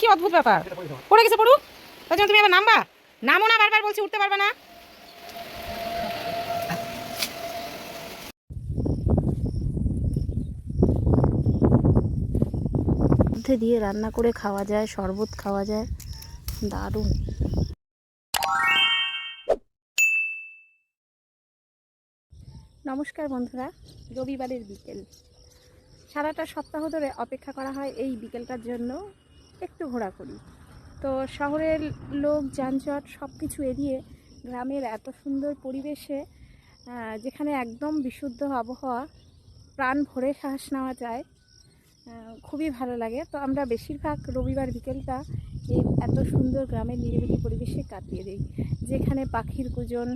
কি অদ্ভুত ব্যাপার। পড়ে গেছে পড়ু তার জন্য তুমি আবার নামবা। নামো না, বারবার বলছি, উঠতে পারবে না। মধ্যে দিয়ে রান্না করে খাওয়া যায়, শরবত খাওয়া যায়। দারুণ। নমস্কার বন্ধুরা, রবিবারের বিকেল। সারাটা সপ্তাহ ধরে অপেক্ষা করা হয় এই বিকেলটার জন্য। একটু ঘোরা করি। তো শহরের লোক, যানজট সব কিছু এড়িয়ে গ্রামের এত সুন্দর পরিবেশে যেখানে একদম বিশুদ্ধ আবহাওয়া, প্রাণ ভরে শ্বাস নেওয়া যায় খুবই ভালো লাগে। তো আমরা বেশিরভাগ রবিবার বিকেলটা এই এত সুন্দর গ্রামের নিরিবিলি পরিবেশে কাটিয়ে দিই, যেখানে পাখির কুজন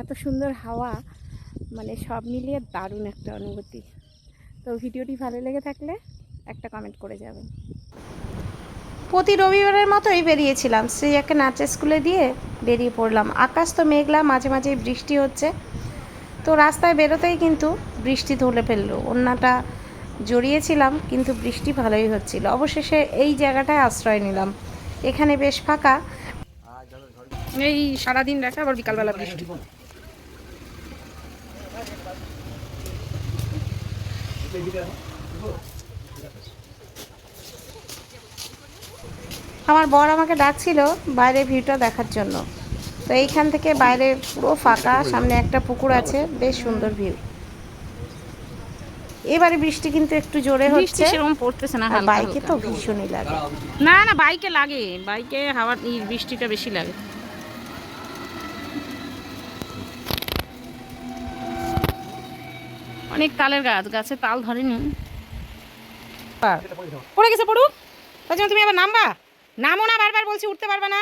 এত সুন্দর হাওয়া মানে সব মিলিয়ে দারুণ একটা অনুভূতি। তো ভিডিওটি ভালো লেগে থাকলে একটা কমেন্ট করে যাবেন। প্রতি রবিবারের মতোই বেরিয়েছিলাম। সেই শ্রেয়াকে নাচের স্কুলে দিয়ে বেরিয়ে পড়লাম। আকাশ তো মেঘলা, মাঝে মাঝে বৃষ্টি হচ্ছে। তো রাস্তায় বেরোতেই কিন্তু বৃষ্টি ধরে ফেলল। অন্যটা জড়িয়েছিলাম, কিন্তু বৃষ্টি ভালোই হচ্ছিল। অবশেষে এই জায়গাটায় আশ্রয় নিলাম। এখানে বেশ ফাঁকা। এই সারাদিন রাখা আবার বিকালবেলা বৃষ্টি। আমার বর আমাকে ডাকছিল বাইরে ভিউটা দেখার জন্য। তো এইখান থেকে বাইরে পুরো ফাঁকা সামনে একটা পুকুর আছে বেশ সুন্দর ভিউ। এবারে বৃষ্টি কিন্তু একটু জোরে বৃষ্টি হচ্ছে। সেরকম পড়তেছে না বাইকে তো ভীষণই লাগে। না না বাইকে লাগে। বাইকে হাওয়া বৃষ্টিটা বেশি লাগে। অনেক তালের গাছ গাছে তাল ধরেনি। পড়ে গেছে পড়ুক। তার জন্য তুমি আবার নামবা। নামো না বারবার বলছি উঠতে পারবে না।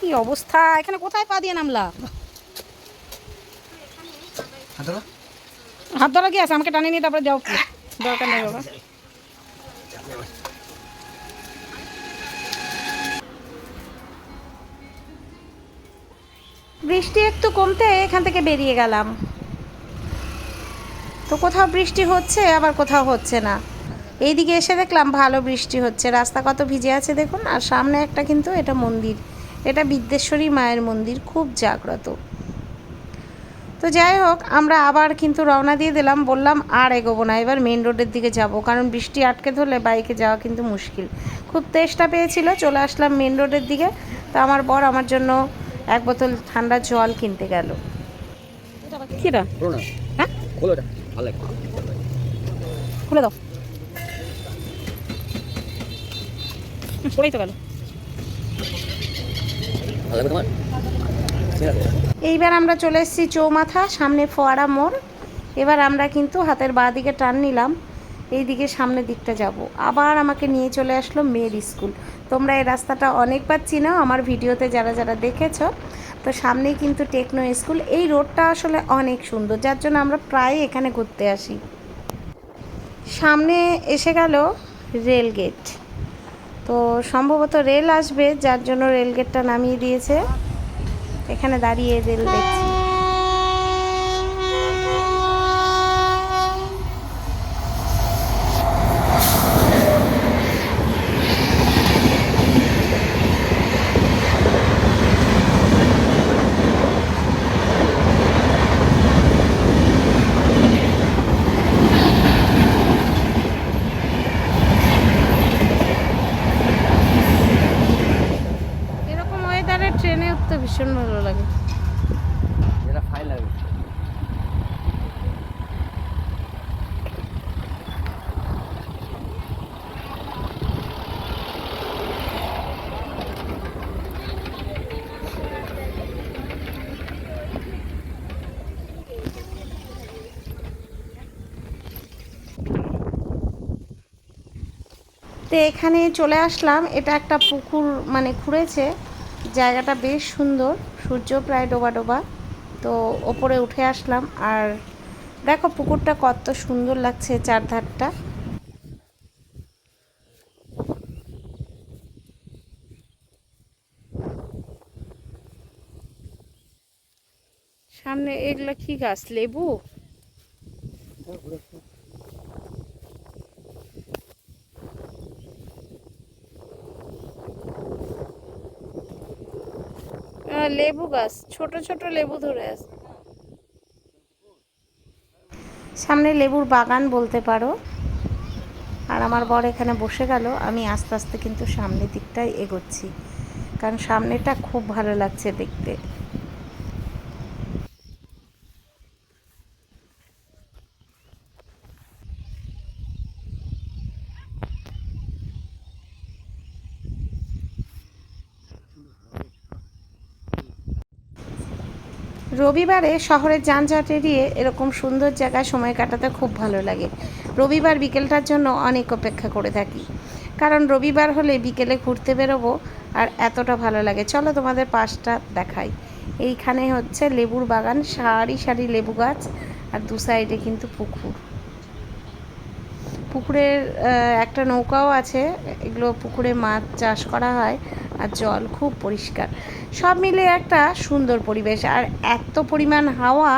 কি অবস্থা? এখানে কোথায় পা দিয়ে নামলা? হাত ধরা। কি আছে? আমাকে টানে নিয়ে তারপরে যাও। দরকার নেই বাবা। বৃষ্টি একটু কমতে এখান থেকে বেরিয়ে গেলাম। তো কোথাও বৃষ্টি হচ্ছে আবার কোথাও হচ্ছে না। এইদিকে এসে দেখলাম ভালো বৃষ্টি হচ্ছে রাস্তা কত ভিজে আছে দেখুন আর সামনে একটা কিন্তু এটা মন্দির এটা বিদ্যেশ্বরী মায়ের মন্দির খুব জাগ্রত। তো যাই হোক আমরা আবার কিন্তু রওনা দিয়ে দিলাম বললাম আর এগোবো না এবার মেন রোডের দিকে যাব কারণ বৃষ্টি আটকে ধরলে বাইকে যাওয়া কিন্তু মুশকিল। খুব তেষ্টা পেয়েছিল চলে আসলাম মেন রোডের দিকে তো আমার বর আমার জন্য এক বোতল ঠান্ডা জল কিনতে গেল। কিরা? হ্যাঁ? ভালো খুলে দাও। পড়েই তো গেল। এইবার আমরা চলে এসেছি চৌমাথা সামনে ফোয়ারা মোড়। এবার আমরা কিন্তু হাতের বাঁ দিকে টান নিলাম। এই দিকে সামনের দিকটা যাব। আবার আমাকে নিয়ে চলে আসলো মেয়ের স্কুল। তোমরা এই রাস্তাটা অনেকবার চিনো আমার ভিডিওতে যারা যারা দেখেছ। তো সামনেই কিন্তু টেকনো স্কুল। এই রোডটা আসলে অনেক সুন্দর, যার জন্য আমরা প্রায় এখানে ঘুরতে আসি। সামনে এসে গেল রেল গেট। তো সম্ভবত রেল আসবে, যার জন্য রেল গেটটা নামিয়ে দিয়েছে। এখানে দাঁড়িয়ে রেল দেখছি এরকম ওয়েদারে ট্রেনে উঠতে ভীষণ ভালো লাগে এটা ফাইন লাগবে তো এখানে চলে আসলাম। এটা একটা পুকুর মানে খুঁড়েছে। জায়গাটা বেশ সুন্দর। সূর্য প্রায় ডোবা ডোবা। তো ওপরে উঠে আসলাম। আর দেখো পুকুরটা কত সুন্দর লাগছে চারধারটা। সামনে এগুলা কি গাছ? লেবু? লেবু গাছ, ছোট ছোট লেবু ধরে আছে। সামনে লেবুর বাগান বলতে পারো। আর আমার বর এখানে বসে গেল, আমি আস্তে আস্তে কিন্তু সামনের দিকটাই এগোচ্ছি। কারণ সামনেটা খুব ভালো লাগছে দেখতে। রবিবারে শহরের যানজট এড়িয়ে এরকম সুন্দর জায়গায় সময় কাটাতে খুব ভালো লাগে। রবিবার বিকেলটার জন্য অনেক অপেক্ষা করে থাকি। কারণ রবিবার হলে বিকেলে ঘুরতে বেরোবো আর এতটা ভালো লাগে। চলো তোমাদের পাশটা দেখাই। এইখানে হচ্ছে লেবুর বাগান, সারি সারি লেবু গাছ আর দু সাইডে কিন্তু পুকুর। পুকুরের একটা নৌকাও আছে। এগুলো পুকুরে মাছ চাষ করা হয়। আর জল খুব পরিষ্কার। সব মিলে একটা সুন্দর পরিবেশ। আর এত পরিমাণ হাওয়া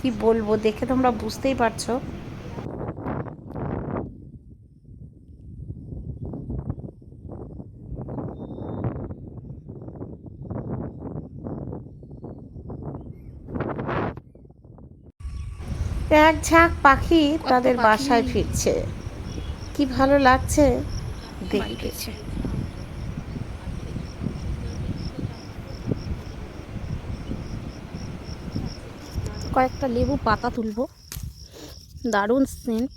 কি বলব দেখে তোমরা বুঝতেই পারছ। এক ঝাঁক পাখি তাদের বাসায় ফিরছে। কি ভালো লাগছে? দেখতে। কয়েকটা লেবু পাতা তুলবো। দারুণ সেন্ট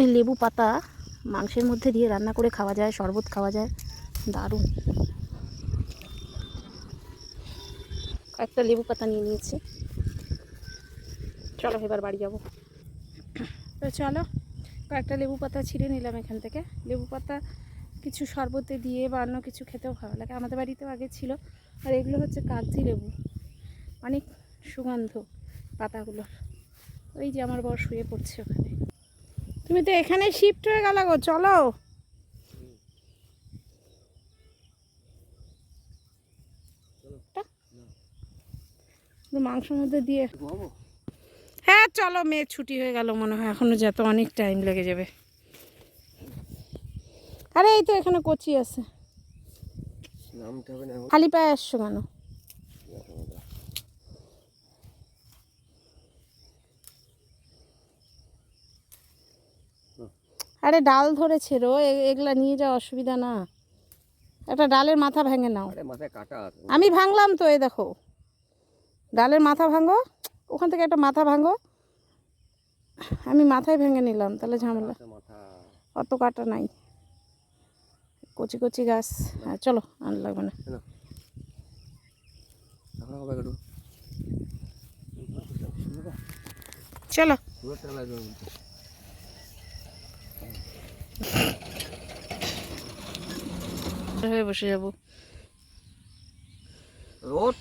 এই লেবু পাতা মাংসের মধ্যে দিয়ে রান্না করে খাওয়া যায়, শরবত খাওয়া যায়। দারুণ। কয়েকটা লেবু পাতা নিয়ে নিয়েছি। চলো এবার বাড়ি যাব। তো চলো, কয়েকটা লেবু পাতা ছিঁড়ে নিলাম এখান থেকে। লেবু পাতা কিছু শরবতে দিয়ে বা অন্য কিছু খেতেও ভালো লাগে। আমাদের বাড়িতেও আগে ছিল। আর এগুলো হচ্ছে কাগজি লেবু। অনেক সুগন্ধ পাতাগুলো। ওই যে আমার বর শুয়ে পড়ছে ওখানে। তুমি তো এখানে শিফট হয়ে গেল গো চলো। টা? মাংসের মধ্যে দিয়ে। হ্যাঁ চলো মেয়ে ছুটি হয়ে গেল মনে হয় এখনও যেত অনেক টাইম লেগে যাবে। আরে এই তো এখানে কচি আছে। খালি পায়ে আসছো কেন? আরে ডাল ধরেছে রো এ- এগুলা নিয়ে যাওয়া অসুবিধা না। একটা ডালের মাথা ভেঙে নাও। আমি ভাঙলাম তো এই দেখো। ডালের মাথা ভাঙো ওখান থেকে একটা মাথা ভাঙো। আমি মাথায় ভেঙে নিলাম তাহলে ঝামেলা। অত কাটা নাই। কচি কচি গাছ। হ্যাঁ চলো আর লাগবে না। চলো পুরো তেল লাগবে বলতে। হয়ে বসে যাব। রোদ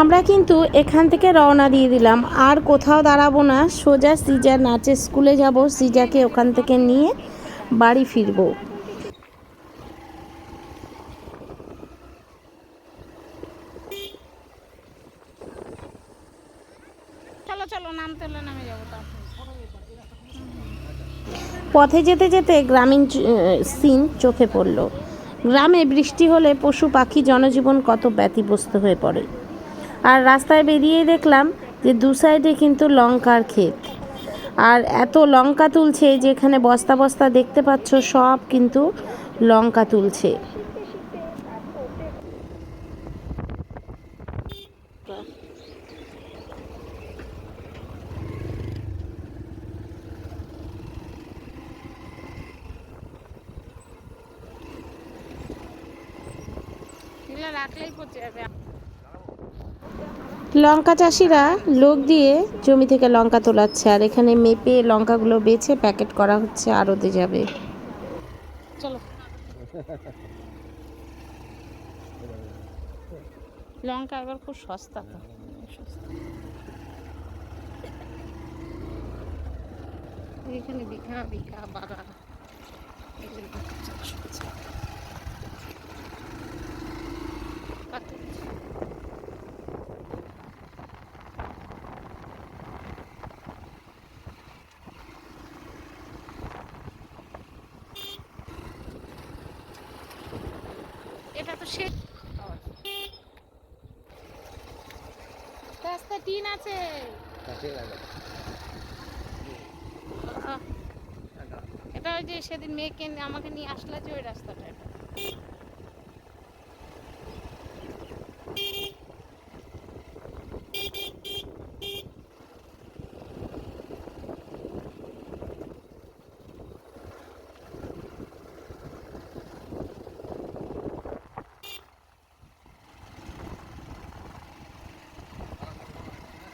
আমরা কিন্তু এখান থেকে রওনা দিয়ে দিলাম। আর কোথাও দাঁড়াবো না সোজা সিজা নাচের স্কুলে যাব। সিজাকে ওখান থেকে নিয়ে বাড়ি ফিরবো। চলো, নামে যাব পথে যেতে যেতে গ্রামীণ সিন চোখে পড়ল। গ্রামে বৃষ্টি হলে পশু পাখি জনজীবন কত ব্যতিব্যস্ত হয়ে পড়ে। আর রাস্তায় বেরিয়েই দেখলাম যে দু সাইডে কিন্তু লঙ্কার ক্ষেত। আর এত লঙ্কা তুলছে যেখানে বস্তা বস্তা দেখতে পাচ্ছ, সব কিন্তু লঙ্কা তুলছে। লঙ্কা চাষিরা লোক দিয়ে জমি থেকে লঙ্কা তোলাচ্ছে, আর এখানে মেপে লঙ্কাগুলো বেছে প্যাকেট করা হচ্ছে আড়তে যাবে। চলো। লঙ্কা এবার খুব সস্তা তো। এখানে বিঘা বিঘা হচ্ছে। সে রাস্তা টিন আছে। এটা ওই যে সেদিন মেয়েকে আমাকে নিয়ে আসলা যে ওই রাস্তাটা এটা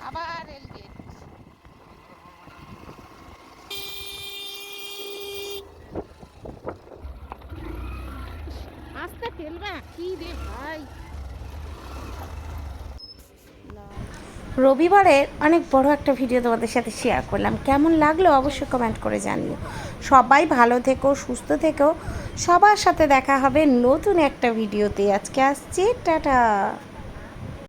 আবার রেলগেট আস্তে ফেলবা কি রে ভাই? রবিবারের অনেক বড় একটা ভিডিও তোমাদের সাথে শেয়ার করলাম। কেমন লাগল অবশ্যই কমেন্ট করে জানিও। সবাই ভালো থেকো, সুস্থ থেকো। সবার সাথে দেখা হবে নতুন একটা ভিডিওতে আজকে আসছি, টাটা।